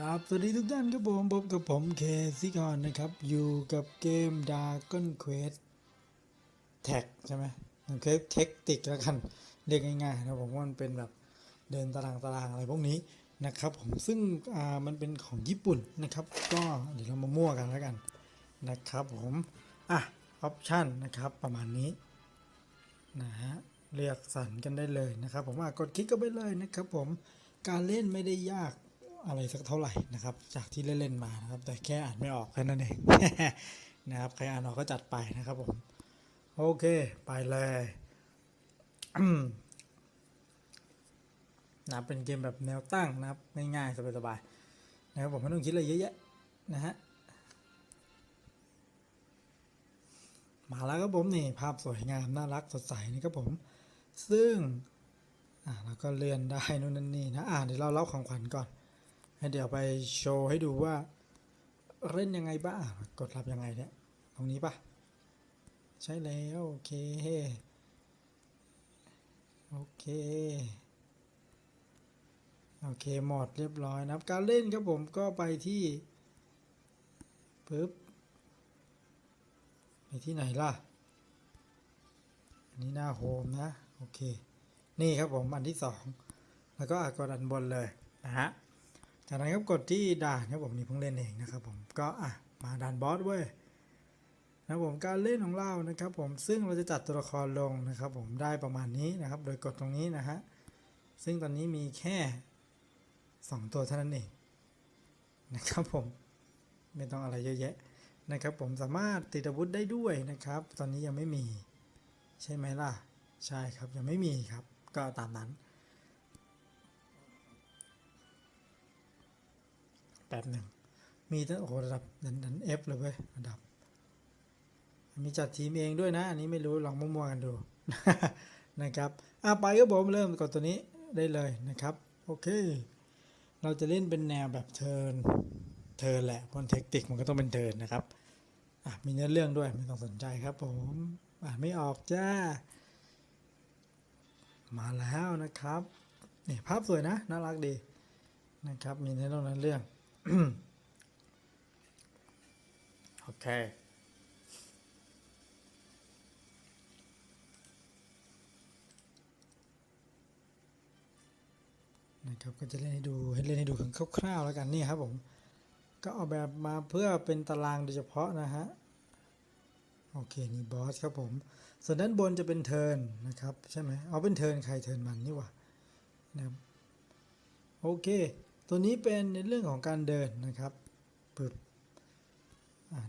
ครับสวัสดีทุกท่านครับผมพบกับผมเคซิกอนนะครับ อยู่กับเกม Dragon Quest Tag ใช่ไหมมันเคเทคติกแล้วกัน เรียกง่ายๆนะผมว่ามันเป็นแบบเดินตารางตารางอะไรพวกนี้นะครับผมซึ่งอ่ามันเป็นของญี่ปุ่นนะครับ ก็เดี๋ยวเรามามั่วกันแล้วกันนะครับผม อะออปชันนะครับประมาณนี้นะฮะเลือกสรรกันได้เลยนะครับ ผมอะกดคลิกก็ไปเลยนะครับผมการเล่นไม่ได้ยาก อะไรสักเท่าไหร่นะครับ จากที่เล่นๆมานะครับ แต่แค่อ่านไม่ออกแค่นั้นเองนะครับ ใครอ่านออกก็จัดไปนะครับผม โอเค ไปเลยนะเป็นเกมแบบแนวตั้งนะครับ ง่ายๆ สบายๆนะครับผมไม่ต้องคิดอะไรเยอะแยะนะฮะมาแล้วครับผมนี่ภาพสวยงามน่ารักสดใสนี่ครับผม ซึ่งอ่าเราก็เลื่อนได้นู่นนั่นนี่นะอ่าเดี๋ยวเราเล่าของขวัญก่อน เดี๋ยวไปโชว์ให้ดูว่าเล่นยังไงบ้างกดรับยังไงเนี่ยตรงนี้ปะใช่แล้วโอเคโอเคโอเคหมดเรียบร้อยนะครับ การเล่นครับผมก็ไปที่ปึ๊บไปที่ไหนล่ะ อันนี้หน้าโฮมนะ โอเค นี่ครับผมอันที่สองแล้วก็กดอันบนเลยนะฮะ จากนั้นครับกดที่ด่านครับผมนี่เพิ่งเล่นเองนะครับผมก็อะมาด่านบอสเว้ยนะครับผมการเล่นของเรานะครับผมซึ่งเราจะจัดตัวละครลงนะครับผมได้ประมาณนี้นะครับ โดยกดตรงนี้นะฮะซึ่งตอนนี้มีแค่สองตัวเท่านั้นเองนะครับผมไม่ต้องอะไรเยอะแยะนะครับผมสามารถติดอาวุธได้ด้วยนะครับ ตอนนี้ยังไม่มี ใช่ไหมล่ะ ใช่ครับยังไม่มีครับ ก็ตามนั้น แป๊บหนึ่งมีตั้งโอ้โหระดับดันดันเอฟเลยเว้ยระดับ มีจัดทีมเองด้วยนะ อันนี้ไม่รู้ลองมั่วๆกันดูนะครับอะไปก็ผมเริ่มกดตัวนี้ได้เลยนะครับ โอเค เราจะเล่นเป็นแนวแบบเทิร์นเทิร์นแหละเพราะเทคนิคมันก็ต้องเป็นเทิร์นนะครับอะมีเนื้อเรื่องด้วยไม่ต้องสนใจครับผมอ่านไม่ออกจ้า มาแล้วนะครับนี่ภาพสวยนะ น่ารักดีนะครับ มีเนื้อเรื่องนั้นเรื่อง โอเค นะครับ ก็จะเล่นให้ดูให้เล่นให้ดูคร่าวๆแล้วกันนี่ครับผม ก็ออกแบบมาเพื่อเป็นตารางโดยเฉพาะนะฮะ โอเค นี่บอสครับผม ส่วนด้านบนจะเป็นเทิร์นนะครับ ใช่ไหมเอาเป็นเทิร์นใครเทิร์นมันนี่ว่านะครับโอเค ตัวนี้เป็นในเรื่องของการเดินนะครับปึบ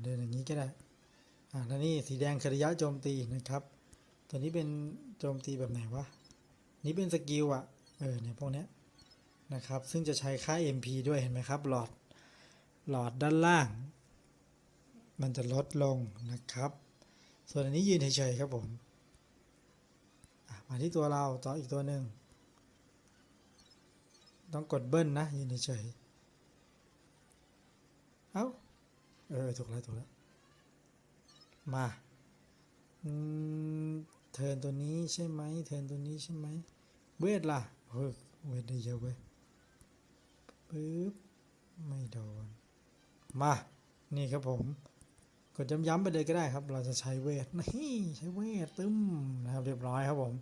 เดินอย่างนี้ก็ได้อ่าแล้วนี่สีแดงคือระยะโจมตีนะครับ ตัวนี้เป็นโจมตีแบบไหนวะ นี่เป็นสกิลอะเออเนี่ยพวกเนี้ยนะครับ ซึ่งจะใช้ค่า MP ด้วยเห็นไหมครับ หลอด หลอดด้านล่าง มันจะลดลงนะครับ ส่วนอันนี้ยืนเฉยๆครับผม มาที่ตัวเราต่ออีกตัวหนึ่ง ต้องกดเบิ้ลนะยืนเฉยเอ้าเออถูกแล้วถูกแล้ว มาอืมเทินตัวนี้ใช่ไหมเทินตัวนี้ใช่ไหมเวทล่ะเฮ้ยเวทได้เยอะเว้ยปึ๊บไม่โดน มา นี่ครับผม กดย้ำๆไปเลยก็ได้ครับ เราจะใช้เวทนี่ใช้เวทตึ้มนะครับเรียบร้อยครับผม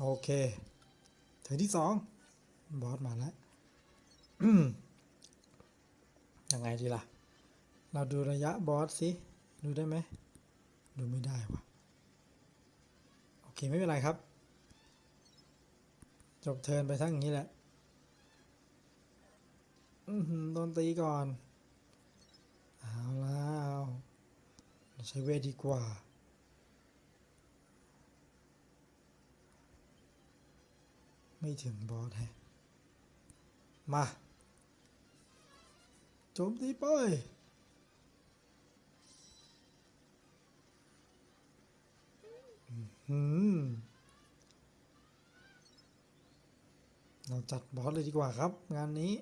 โอเคเถึงที่สอง บอสมาแล้วยังไงดีล่ะ เราดูระยะบอสสิดูได้ไหม ดูไม่ได้วะโอเคไม่เป็นไรครับ จบเทินไปทั้งอย่างนี้แหละโดนตีก่อน เอาแล้วใช้เวทดีกว่าไม่ถึงบอสแฮะ มาโจมตีไปเราจัดบอสเลยดีกว่าครับ งานนี้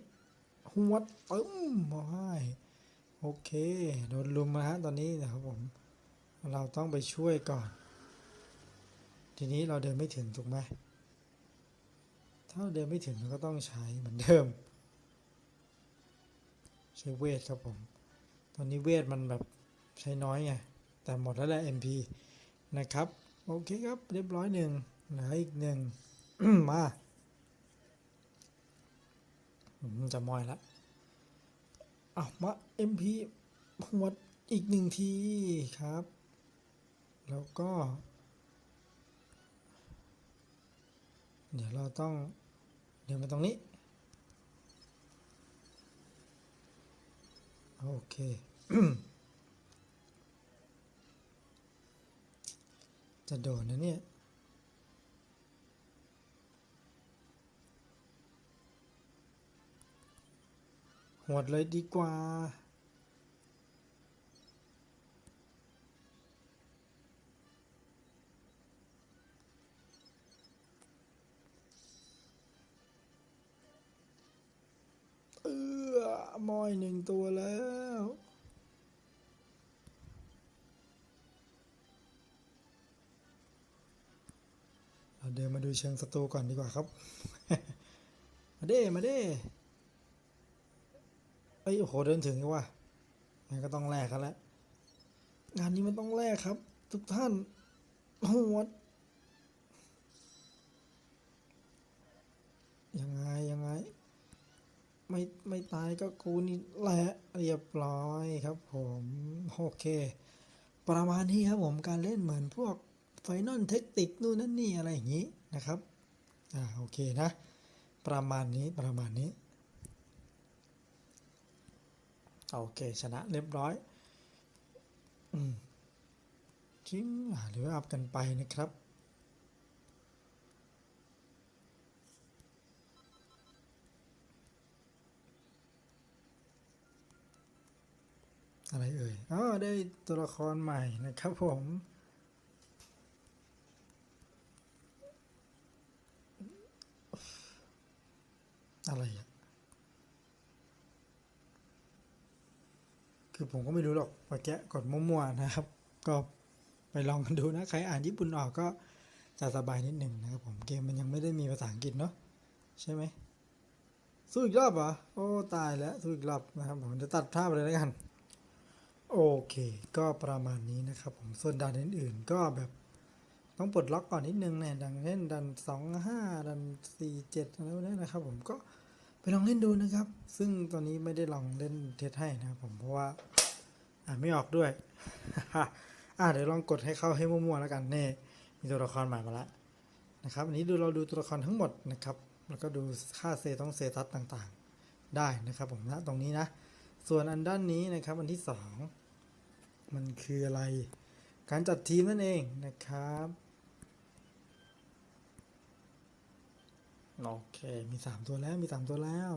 หัวตึ้มมาให้โอเค โดนลุมนะฮะตอนนี้นะครับผม เราต้องไปช่วยก่อน ทีนี้เราเดินไม่ถึงถูกไหม ถ้าเดินไม่ถึงเราก็ต้องใช้เหมือนเดิม ใช้เวทครับผม ตอนนี้เวทมันแบบใช้น้อยไง แต่หมดแล้วแหละ MP นะครับ โอเคครับเรียบร้อยหนึ่งเหลืออีกหนึ่งมาจะมอยละอะมา MP หวดอีกหนึ่งทีครับ แล้วก็ เดี๋ยวเราต้อง เดี๋ยวมาตรงนี้ โอเค จะโดนนะเนี่ยหวดเลยดีกว่า มอยหนึ่งตัวแล้ว เราเดินมาดูเชิงศัตรูก่อนดีกว่าครับ มาเด้ มาเด้เอ้ยโอ้โหเดินถึงแล้วว่ะงั้นก็ต้องแลกกันแล้ว งานนี้มันต้องแลกครับ ทุกท่านโหดยังไงยังไง ไม่ไม่ตายก็กูนี่แหละเรียบร้อยครับผมโอเค ประมาณนี้ครับผมการเล่นเหมือนพวกไฟนอลเทคติกนู่นนั่นนี่อะไรอย่างนี้นะครับอ่าโอเคนะ ประมาณนี้ประมาณนี้โอเคชนะเรียบร้อยอืมชิงหรืออัพกันไปนะครับ อะไรเอ่ยอ๋อได้ตัวละครใหม่นะครับผมอะไรอะคือผมก็ไม่รู้หรอกว่าแกะกดมั่วๆนะครับ ก็ไปลองกันดูนะ ใครอ่านญี่ปุ่นออกก็จะสบายนิดหนึ่งนะครับผม เกมมันยังไม่ได้มีภาษาอังกฤษเนาะใช่ไหมสู้อีกรอบเหรอ โอ้ ตายแล้ว สู้อีกรอบนะครับ ผมจะตัดภาพเลยแล้วกัน โอเค ก็ประมาณนี้นะครับผมส่วนด่นอื่น ๆ ก็แบบต้องปลดล็อกก่อนนิดนึงเนี่ยดังเช่นดันสองห้าดันสี่เจ็ดอะไรพวกนี้นะครับ ผมก็ไปลองเล่นดูนะครับ ซึ่งตอนนี้ไม่ได้ลองเล่นเทสให้นะครับผมเพราะว่าอ่านไม่ออกด้วย อ่าเดี๋ยวลองกดให้เข้าให้มั่วๆแล้วกันเน่มีตัวละครใหม่มาแล้วนะครับอันนี้ดูเราดูตัวละครทั้งหมดนะครับ แล้วก็ดูค่าเซต้องเซตัสต่างๆ ได้นะครับผมนะตรงนี้นะ ส่วนอันด้านนี้นะครับอันที่สองมันคืออะไร การจัดทีมนั่นเองนะครับโอเค มีสามตัวแล้วมีสามตัวแล้ว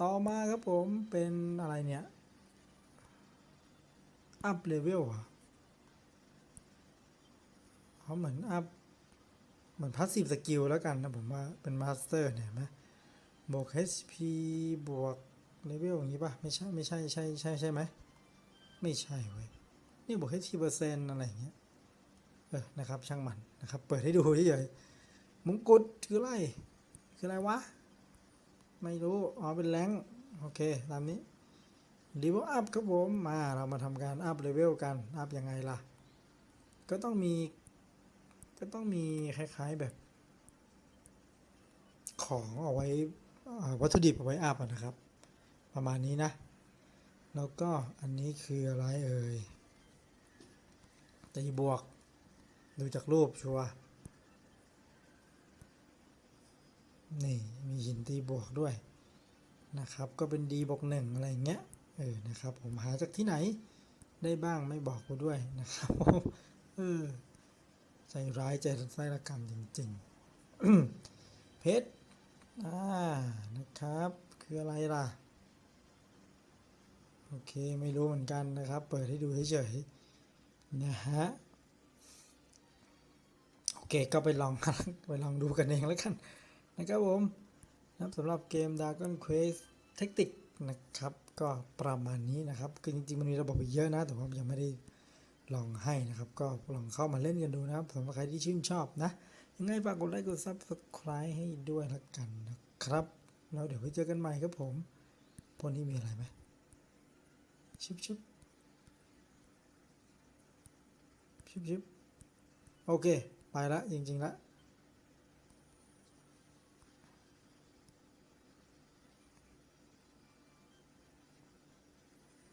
ต่อมาครับผมเป็นอะไรเนี่ยอัพเลเวลอะเขาเหมือนอัพเหมือนพาสซีฟสกิลแล้วกันนะผมว่าเป็นมาสเตอร์เนี่ยนไหมบวก HP บวก เลเวลอย่างนี้ป่ะ ไม่ใช่ ไม่ใช่ ใช่ ใช่ ใช่ไหม ไม่ใช่เว้ย นี่บวก HP เปอร์เซ็นต์อะไรอย่างเงี้ย เออ นะครับ ช่างมัน นะครับ เปิดให้ดูเฉยๆมงกุฎคืออะไร คืออะไรวะ ไม่รู้ อ๋อ เป็นแรงโอเค ตามนี้รีเวลอัพครับผม มา เรามาทำการอัพเลเวลกัน อัพยังไงล่ะ ก็ต้องมี ก็ต้องมีคล้ายๆแบบ ของเอาไว้วัตถุดิบเอาไว้อัพนะครับ ประมาณนี้นะ แล้วก็อันนี้คืออะไรเอ่ยตีบวก ดูจากรูปชัวนี่ มีหินตีบวกด้วยนะครับ ก็เป็นดีบวกหนึ่งอะไรอย่างเงี้ยเออนะครับ ผมหาจากที่ไหนได้บ้างไม่บอกกูด้วยนะครับเออใจร้ายใจไส้ระกรรมจริงๆเพชรอ่านะครับ คืออะไรล่ะ โอเคไม่รู้เหมือนกันนะครับ เปิดให้ดูเฉยๆนะฮะโอเคก็ไปลองไปลองดูกันเองแล้วกันนะครับผมนะสำหรับเกม Dragon Quest Tactic นะครับ ก็ประมาณนี้นะครับ คือจริงๆมันมีระบบอีกเยอะนะ แต่ว่ายังไม่ได้ลองให้นะครับ ก็ลองเข้ามาเล่นกันดูนะครับสำหรับใครที่ชื่นชอบนะ ยังไงฝากกดไลค์กด Subscribe ให้ด้วยละกันนะครับ แล้วเดี๋ยวไว้เจอกันใหม่ครับผมพวกนี้มีอะไรไหม ชิบชิบชิบชิบโอเค ไปละ จริงๆละ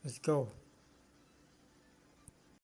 let's go